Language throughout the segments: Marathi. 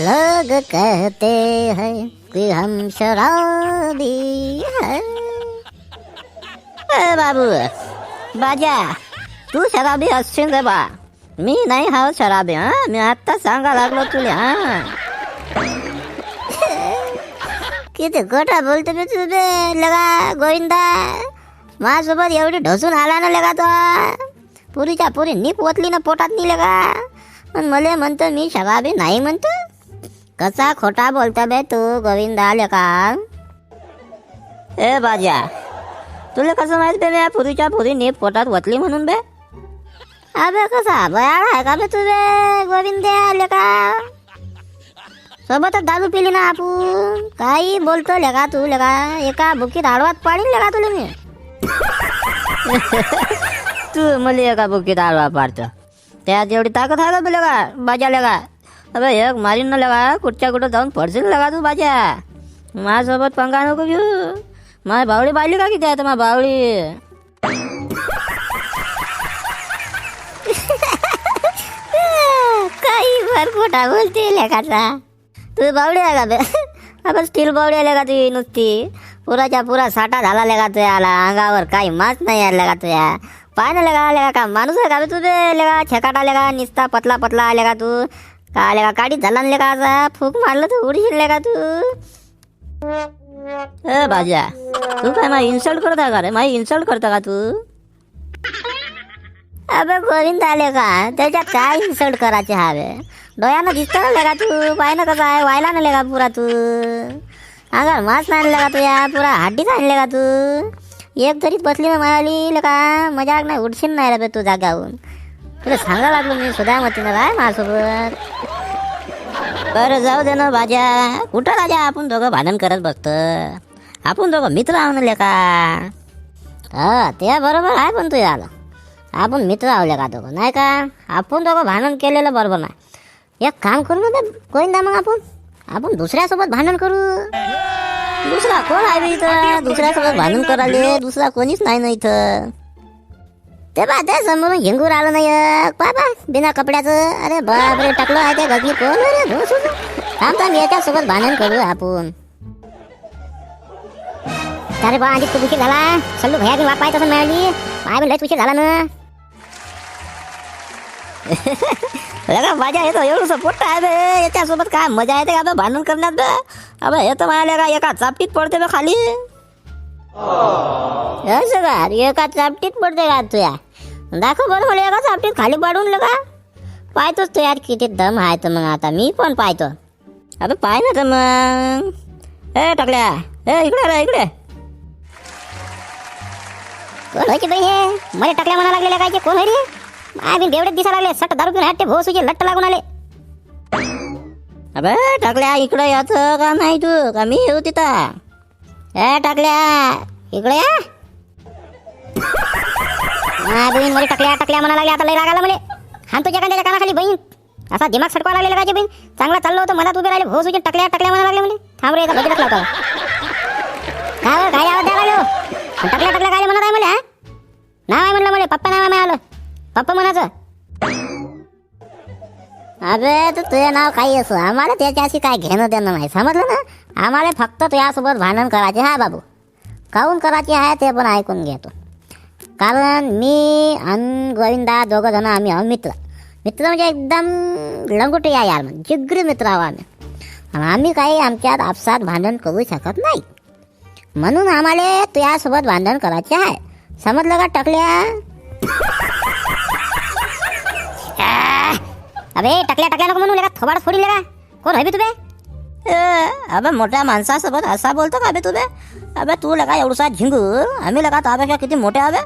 लोग कहते हैं कि हम शराबी हैं। बाबू बाजा तू शराबी असशील रे बा। मी नाही हा शराबी हा? मी आत्ता सांगा लागलो तुला हा? किती खोटा बोलतो मी तुझे लगा गोविंदा? माझ्यासोबत एवढी ढसून आला ना लगा तो. पुरीच्या पुरी नीप ओतली ना पोटात नी लगा. पण मला म्हणतो मी शराबी नाही म्हणतो. कसा खोटा बोलता बे तू गोविंदा लेका ए बाजा तुला कसं माहित बे मी पुरीच्या पुरी नीप पोटात वतली म्हणून बे? अबे कसा बयाळ आहे का बे तू बे गोविंद्या लेका सोबतच दारू पिली ना आपण काही बोलतो लेका तू लेका एका बुकीत आडवात पाडील लेका तुला मी? तू मला एका बुकीत आडवा पाडतो. त्यात एवढी ताकद आहे का तुला का बाजा लेका? अबे एक मारीन ना लगा कुठच्या कुठं जाऊन पडशील लगा तू बाजा माझ्यासोबत पंगा नको घेऊ. माझी बावळी पाहिली का किती आहे तर बावळी? काही भर बोलते लेखाचा तू बावळी आहे का बे? आपण स्टील बावळी आले का तुझी नुसती. पुराच्या पुरा साठा झाला लेका तुया आला अंगावर काही मास नाही आला का तुया पाय ना लगा आले का माणूस आहे का बे तुझे लेका छेकाट निस्ता निसता पतला पतला आले का तू. का आले का काडी झाला ना लेका असा? फूक मारलं तर उडशील लेका तू? ए बाजा तू काय मला इन्सल्ट करता का रे? माझी इन्सल्ट करता का तू? अबे गोविंद आले का? त्याच्यात काय इन्सल्ट करायचे हवे डोळ्यानं दिसतं ना का तू? पाय ना कसं आहे? व्हायला ना लेका पुरा तू? अगर मास नाही आणलं का तू या? पुरा हड्डीच आणले का तू? एक तरी बसली ना मिळाली का मजाक नाही उडशील नाही रे तू जागावून तुला सांगा लागलो मी सुद्धा मतीनं काय माझ्यासोबत. बरं जाऊ दे ना बाजा कुठं राजा? आपण दोघं भांडण करत बसतो. आपण दोघं मित्र आहो ना हा ते बरोबर आहे पण तू आला आपण मित्र आवले का दोघं? नाही का? आपण दोघं भांडण केलेलं बरोबर नाही. एक काम करू ना ते गोविंदा मग आपण? आपण दुसऱ्यासोबत भांडण करू. दुसरा कोण आहे इथं? दुसऱ्यासोबत भांडण कराले दुसरा कोणीच नाही ना इथं. ते बा ते समोरून हिंगूर आलं नाही एक. पा पा बिना कपड्याचं. अरे बापरे टाकलं आहे ते गजनी कोण? अरे धोस थांब थांब याच्यासोबत भांडण करू आपण. अरे बा आधी खूप उशीर झाला. सल्लू भैया बी वाप पाहत असं मिळाली पाय बी लयच उशीर झाला ना. लगा मजा येतो एवढं सपोर्ट आहे बे. याच्यासोबत काय मजा येते का भांडण करण्यात बे? अबे हे तर म्हणाले का एका चापटीत पडते बे खाली? असं का एका चापटीत पडते का तुया? दाखव बरं मला एका चापटीत खाली पाडून का पाहतोच तू यार किती दम आहे तर मग आता मी पण पाहतो. अबे पाय ना तर मग. ए टाकल्या. ए इकडे रे इकडे. कोण की बाई हे? मला टाकल्या म्हणा लागलेल्या काय कोण होय रे आय बिन बेवडे दिसा लागले सट दारू पिऊन हट्टे भोसूचे लट्ट लागून आले. अबे टाकल्या इकडे याचं का नाही तू? का मी येऊ तिथं? ए टाकल्या. इकडे या. माय बहीण मला टाकल्या टाकल्या म्हणा लागल्या आता लय राग आला मला हान तुझ्या कांद्याच्या कानाखाली बहीण. असा दिमाग सडकवा लागलेला काय बहीण? चांगला चाललो होतो मला उभे राहिले. भोसूचे टाकल्या टाकल्या म्हणा लागले म्हणे. थांब रे बघितलं होता. काय हो, काय आवाज द्यायला लागलो? टाकल्या टाकल्या काय म्हणत आहे मला हा? नाव आहे म्हणलं मला पप्पा नाव आहे आलं पप्पा म्हणायचं. अबे तर तुझे नाव काही असो. आम्हाला त्याच्याशी काय घेणं देणं नाही. समजलं ना? आम्हाला फक्त तुझ्यासोबत भांडण करायचे हा बाबू? काहून करायचे आहे ते पण ऐकून घेतो कारण मी आणि गोविंदा दोघं जण आम्ही आहो मित्र. मित्र म्हणजे एकदम लंगोटे आहे यार म्हणजे जिगरी मित्र आहो आम्ही. आम्ही काही आमच्यात आपसात भांडण करू शकत नाही. म्हणून आम्हाला तुझ्यासोबत भांडण करायचे आहे. समजलं का टाकल्या? अबे टाकल्या टाकल्या नको म्हणू लेका थोबाड फोडील लेका. कोण बे तुबे? अबे मोठ्या माणसासोबत असा बोलतो का बे तुबे? अबे तू लगा एवढसा झिंगू आम्ही लगा ताब्याच्या किती मोठे हवे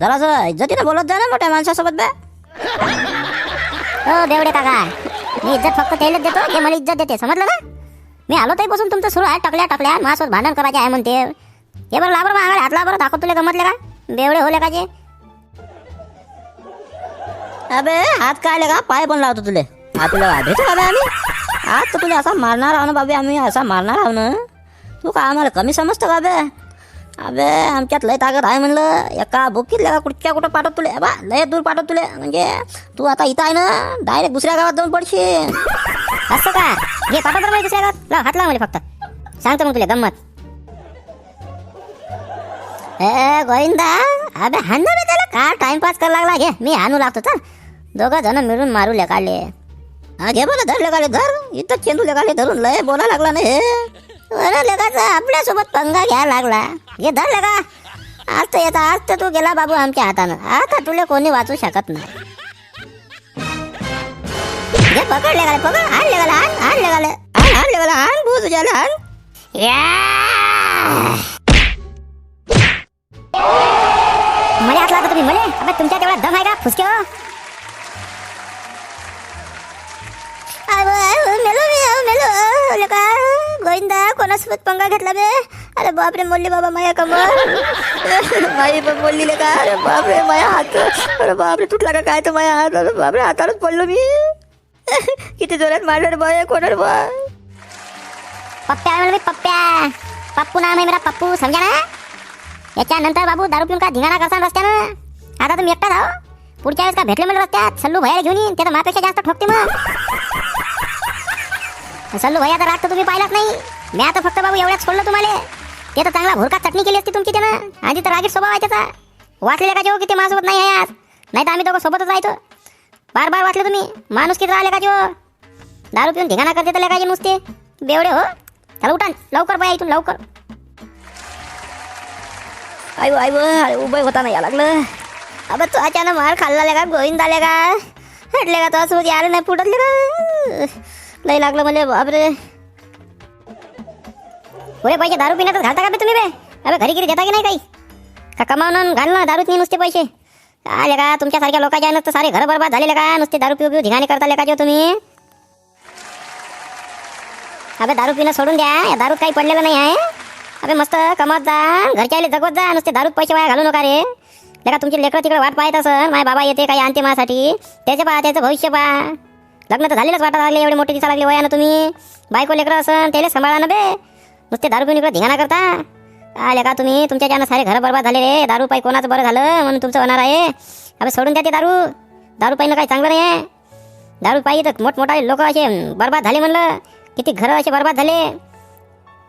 जरासं इज्जतीने बोलत जा ना मोठ्या माणसासोबत बे. हो देवडे काका. मी इज्जत फक्त त्यालाच देतो ते मला इज्जत देते. समजलं ना मी आलो तरी बसून तुमचं सुरू आहे टाकल्या टाकल्या माझ्यासोबत भांडण करायचे आहे म्हणते. हे बरं लाबर मागायला हातला बरं दाखव तुला गमतले का बेवडे होले का जे अबे हात काय का पाय पण लावतो तुले. हात तुला भेटू का बे आम्ही. आज तर तुला असा मारणार आहो ना बाबे आम्ही असा मारणार आहो ना. तू का आम्हाला कमी समजतो का बे? अबे आमच्यात लय ताकद आहे म्हणलं. एका बुकीत का कुठच्या कुठं पाठवत तुले? बा लय दूर पाठवत तुले. म्हणजे तू आता इथं आहे ना डायरेक्ट दुसऱ्या गावात जाऊन पडशील. असं का? घे पाठव दुसऱ्या गावात. लाव हात लाव मला फक्त. सांगतो मग तुला गंमत. ए गोविंदा अबे हाणलं बे त्याला? का टाइमपास करायला लागला? घे मी हाणू लागतो तर दोघं जण मिळून मारू लेकाले. हा घे बोला धर लेकाले धर. इथं चेंडू लेकाले धरून लय बोला लागला ना हे. अरे लेकाचा आपल्यासोबत पंगा घ्या लागला. हे धर लेका. आज तर येता आज तर तू गेला बाबू आमच्या हातानं. आता तुला कोणी वाचू शकत नाही. घे पकड लेकाले पकड. हाण लेगाले हाण हाण लेकाले. हाण हाण लेगाले हाण भूत तुझ्याला हाण. या! अबे तुमच्या तेवढा दम आहे का फुसके हो मेलो मेलो अहो, गोविंदा कोणासोबत पंगा घेतला बे अरे बापरे मोडली बाबा माया कमर माई पण मोडली लेका अरे बापरे माया हात अरे बापरे तुटला का काय तर माया हात अरे बापरे हातालाच पडलो मी किती जोरात मारलं रे बाय कोणाला बाय पप्प्या म्हणलं मी पप्प्या पप्पू नाम आहे मेरा पप्पू समजा ना याच्यानंतर बाबू दारू पिऊन का धिंगाणा करसान रस्त्यानं आता तुम्ही एकटा जाओ. पुढच्या वेळेस का भेटले मला रस्त्यात? सल्लू भैया घेऊन येईन ते तर माझ्यापेक्षा जास्त ठोकते मग. सल्लू भैया तर राग तर तुम्ही पाहिलाच नाही. मी आता फक्त बाबू एवढ्यात सोडलं तुम्हाला. ते तर चांगला भुरका चटणी केली असती तुमची त्यानं. आधी तर रागीट स्वभाव आहे त्याचा. वाटले का जेव्हा की ते माझ्यासोबत नाही आहे आज? नाही तर आम्ही दोघं सोबतच जायचो बार बार वाचले तुम्ही. माणूस किती राहिले का जेव? दारू पिऊन धिंगाणा करते तर लेकाचे नुसते. बेवडे हो. चला उठा लवकर बाय इथून लवकर. आई आई अरे उभं होता नाही या लागलं. अबे तो अचानक मार खाल्ला का? गोविंद आले का? हटले का? तो असं यार नाही फुटतले का? लई लागलं म्हणजे बापरे. पुरे पैसे दारू पिण्यातच घालता का बे तुम्ही बे? अबे घरी गिरी देता की नाही काही? का कमावून घालणं दारूत नाही नुसते पैसे. आले का? तुमच्यासारख्या लोकांच्या तर सारे घर बरबाद झालेले का? नुसते दारू पिऊ पिऊ धिंगाणे करता का जो तुम्ही? अबे दारू पिणं सोडून द्या या दारूत काही पडलेलं नाही आहे. अबे मस्त कमवत जा घरच्या आले जगवत जा नुसते दारूत पैसे वाया घालू नका रे. लगा तुमची लेकरं तिकडे वाट पाहत असं माझ्या बाबा येते काही आणते माझ्यासाठी. त्याचे पहा त्याचं भविष्य पहा. लग्न तर झालेलंच वाटा लागले एवढे मोठे दिसा लागले वयानं तुम्ही. बायको लेकरं असं त्याला सांभाळा ना बे. नुसते दारू पिऊन इकडे धिंगाणा करता. आले का तुम्ही तुमच्या ज्यानं सारे घर बरबाद झाले रे दारू पाई कोणाचं बरं झालं म्हणून तुमचं होणार आहे. अबे सोडून द्या ते दारू. दारू पाईनं काही चांगलं नाही आहे दारू पाई तर मोठमोठाले लोक असे बरबाद झाले म्हणलं. किती घरं असे बरबाद झाले.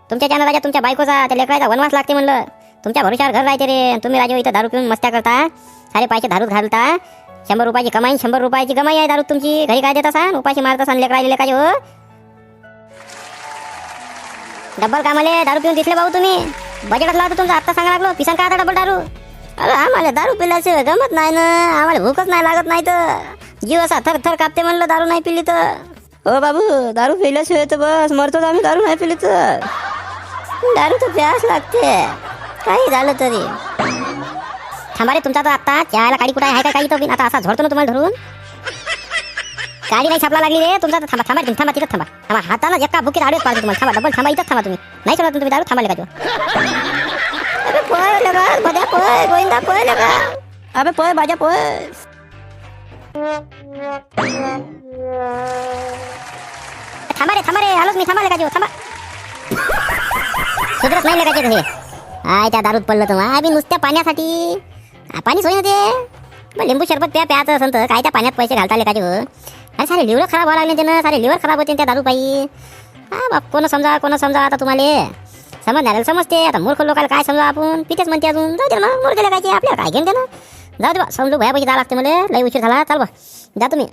तुमच्या ज्यानं राजा तुमच्या बायकोचा त्या लेकराचा वनवास लागते म्हणलं. तुमच्या भरोशावर घर राहते रे. तुम्ही राजे हो, इथं दारू पिऊन मस्त्या करता. सारे पैसे दारूत घालता. शंभर रुपयाची कमाई शंभर रुपयाची कमाई आहे दारू तुमची. घरी काय देत असाल उपाशी मारत असाल लेकरा लेकाचे हो. डब्बल कामाले दारू पिऊन दिसले भाऊ तुम्ही. बजेटच लावतो तुमचं. आत्ता सांगा लागलो. पिसन का आता डबल दारू? अरे आम्हाला दारू पिल्याशिवाय गमत नाही ना. आम्हाला भूकच नाही लागत नाही तर. जीव असा थर थर कापते म्हणलं दारू नाही पिली तर. हो बाबू दारू पिल्याशिवाय तर बस. मरतो आम्ही दारू नाही पिली तर. दारू तर प्यास लागते. काही झालं तरी. थांबा रे तुमचा तर आता यायला गाडी कुठं आहे? का काही तो बिन आता असा झोडतो ना तुम्हाला धरून. गाडी नाही छापला लागली रे. तुमचा थांबा थांबा तुम्ही थांबा तिथं थांबा. थांबा हाताला एका बुकीत आडवे पाडतो तुम्हाला. थांबा डबल थांबा इथं थांबा तुम्ही. नाही सोडा तुम्ही दारू थांबा का पोय लगा गोविंदा लगा अबे पोय बाजा पोय थांबा रे थांबा रे आलोच मी. थांबा लेका हो, थांबा. सुधरत नाही लेकाचे हे? आय त्या दारूत पडलं तर आम्ही नुसत्या पाण्यासाठी. पाणी सोय ना ते. मग लिंबू सरबत प्या प्याचं असं तर. काय त्या पाण्यात पैसे घालता आले हो? अरे सारे लिव्हर खराब व्हायला लागले त्यानं. सारे लिव्हर खराब होते त्या दारू पायी हा बाप कोण समजा कोण समजा आता तुम्हाला? समजणार समजते. आता मूर्ख लोकांना काय समजा आपण? पितेच म्हणते अजून. जाऊ दे ना मूर्ख काय आपल्याला काय घेऊन दे ना जाऊ दे बा समजू भया पैसे जावं लागते मला. लई उशीर झाला. चाल बा जा तुम्ही.